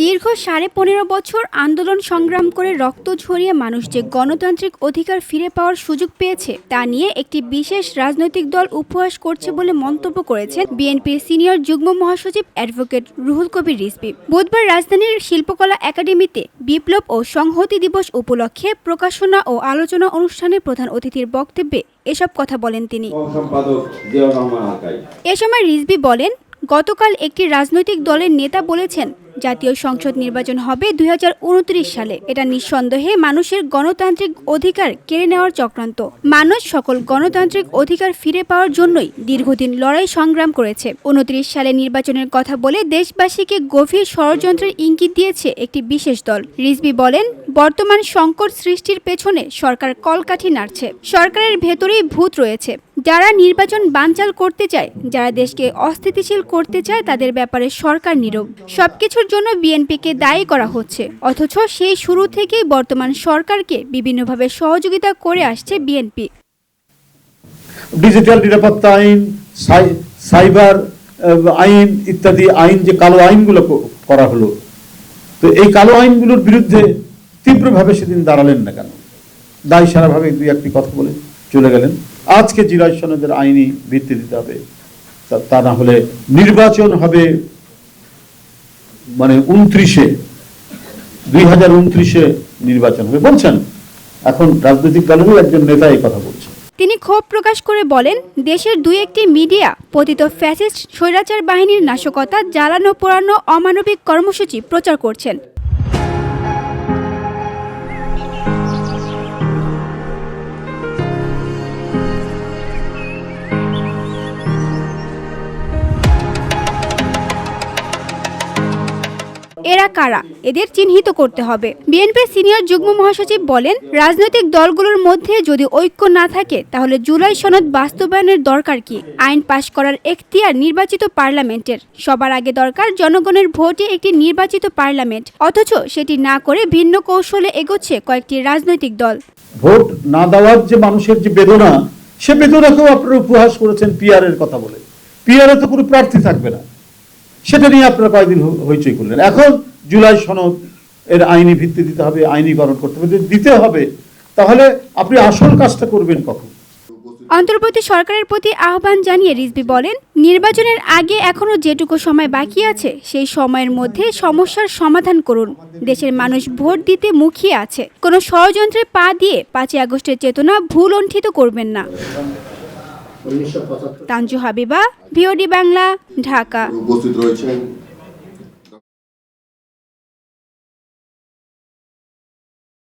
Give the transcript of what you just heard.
দীর্ঘ সাড়ে পনেরো বছর আন্দোলন সংগ্রাম করে রক্ত ঝরিয়ে মানুষ যে গণতান্ত্রিক অধিকার ফিরে পাওয়ার সুযোগ পেয়েছে তা নিয়ে একটি বিশেষ রাজনৈতিক দল উপহাস করছে বলে মন্তব্য করেছেন বিএনপির সিনিয়র যুগ্ম মহাসচিব অ্যাডভোকেট রুহুল কবির রিজভী। বুধবার রাজধানীর শিল্পকলা একাডেমিতে বিপ্লব ও সংহতি দিবস উপলক্ষে প্রকাশনা ও আলোচনা অনুষ্ঠানে প্রধান অতিথির বক্তব্যে এসব কথা বলেন তিনি। এ সময় রিজভী বলেন গতকাল একটি রাজনৈতিক দলের নেতা বলেছেন, জাতীয় সংসদ নির্বাচন হবে দু হাজার উনত্রিশ সালে। এটা নিঃসন্দেহে মানুষের গণতান্ত্রিক অধিকার কেড়ে নেওয়ার চক্রান্ত। মানুষ সকল গণতান্ত্রিক অধিকার ফিরে পাওয়ার জন্যই দীর্ঘদিন লড়াই সংগ্রাম করেছে। উনত্রিশ সালে নির্বাচনের কথা বলে দেশবাসীকে গভীর ষড়যন্ত্রের ইঙ্গিত দিয়েছে একটি বিশেষ দল। রিজভী বলেন বর্তমান সংকট সৃষ্টির পেছনে সরকার কলকাঠি নাড়ছে। সরকারের ভেতরেই ভূত রয়েছে। যারা নির্বাচন বানচাল করতে চায়, যারা দেশকে অস্থিতিশীল করতে চায়, তাদের ব্যাপারে সরকার নীরব। সবকিছুর জন্য বিএনপিকে দায়ী করা হচ্ছে। অথচ সেই শুরু থেকেই বর্তমান সরকারকে বিভিন্নভাবে সহযোগিতা করে আসছে বিএনপি। ডিজিটাল নিরাপত্তা আইন, সাই- সাইবার আইন ইত্যাদি আইন, যে কালো আইনগুলো করা হলো। তো এই কালো আইনগুলোর বিরুদ্ধে তীব্রভাবে সেদিন দাঁড়ালেন না কেন? দায় সারাভাবে দুই একটি কথা বলে চলে গেলেন। আজকে জিরাজ সনদের আইনি ভিত্তি দিতে হবে। তা- না হলে নির্বাচন হবে মানে উনত্রিশে, দুই হাজার উনত্রিশে নির্বাচন হবে। বলছেন, এখন রাজনৈতিক দলেরও একজন নেতা এই কথা বলছেন তিনি ক্ষোভ প্রকাশ করে বলেন, দেশের দুই একটি মিডিয়া, পতিত ফ্যাসিস্ট, স্বৈরাচার বাহিনীর নাশকতা, জ্বালানো পোড়ানো অমানবিক কর্মসূচি প্রচার করছেন। এরা কারা? এদের চিহ্নিত করতে হবে। বিএনপির সিনিয়র যুগ্ম মহাসচিব বলেন, রাজনৈতিক দলগুলোর মধ্যে যদি ঐক্য না থাকে, তাহলে জুলাই সনদ বাস্তবায়নের দরকার কি? আইন পাশ করার এখতিয়ার নির্বাচিত পার্লামেন্টের। সবার আগে দরকার জনগণের ভোটে একটি নির্বাচিত পার্লামেন্ট। অথচ সেটি না করে ভিন্ন কৌশলে এগোচ্ছে কয়েকটি রাজনৈতিক দল। ভোট না দেওয়ার যে মানুষের যে বেদনা, সে বেদনাকেও আপনারা উপহাস করেছেন পিআর এর কথা বলে। পিআর তো কোনো প্রার্থী থাকবে না। সেটা নিয়ে আপনারা কয়েকদিন হইচই করলেন। এখন জুলাই সনদ এর আইনি ভিত্তি দিতে হবে আইনীকরণ করতে হবে দিতে হবে, তাহলে আপনি আসল কাজটা করবেন কখন? অন্তর্বর্তী সরকারের প্রতি আহ্বান জানিয়ে রিজভি বলেন, নির্বাচনের আগে এখনও যেটুকু সময় বাকি আছে, সেই সময়ের মধ্যে সমস্যার সমাধান করুন। দেশের মানুষ ভোট দিতে মুখিয়ে আছে। কোনো ষড়যন্ত্রে পা দিয়ে পাঁচই আগস্টের চেতনা ভুল লণ্ঠিত করবেন না। তানজু হাবিবা ভিওডি বাংলা ঢাকা। উপস্থিত রয়েছেন